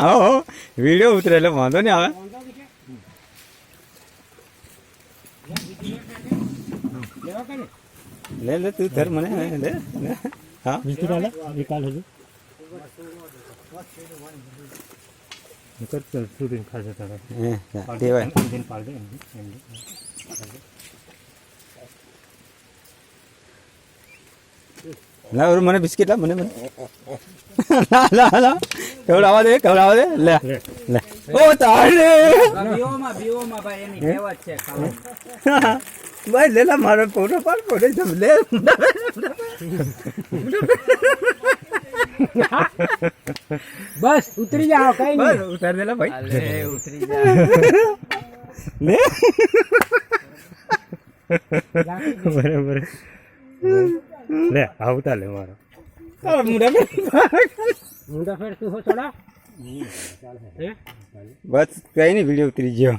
હો વિડીયો ઉતરે એટલે વાંધો નહીં આવે લે લે તું ધર મને લે લે હા બીજું ડાલે વિકાલ હજુ નકર શૂટિંગ ખાશે તારે હે, દેવાય દિન પાડ દે એમ એમ લા ઓર મને બિસ્કિટ લા મને મને લા લા લા ખવડાવવા દે કેવડાવા દે. લે લે. ઓ તારે બીઓમાં બીઓમાં ભાઈ એની કહેવત છે ભાઈ લે લા મારો ફોટો પર ફોટો જમ લે. બસ ઉતરી જાઓ કઈ બસ ઉતાર દેલા ભાઈ. અલે ઉતરી જાઓ લે. બરાબર. લે આવતા લે મારો. તારા મુંડા બસ કઈ નહીં વીડિયો ઉતરી ગયો.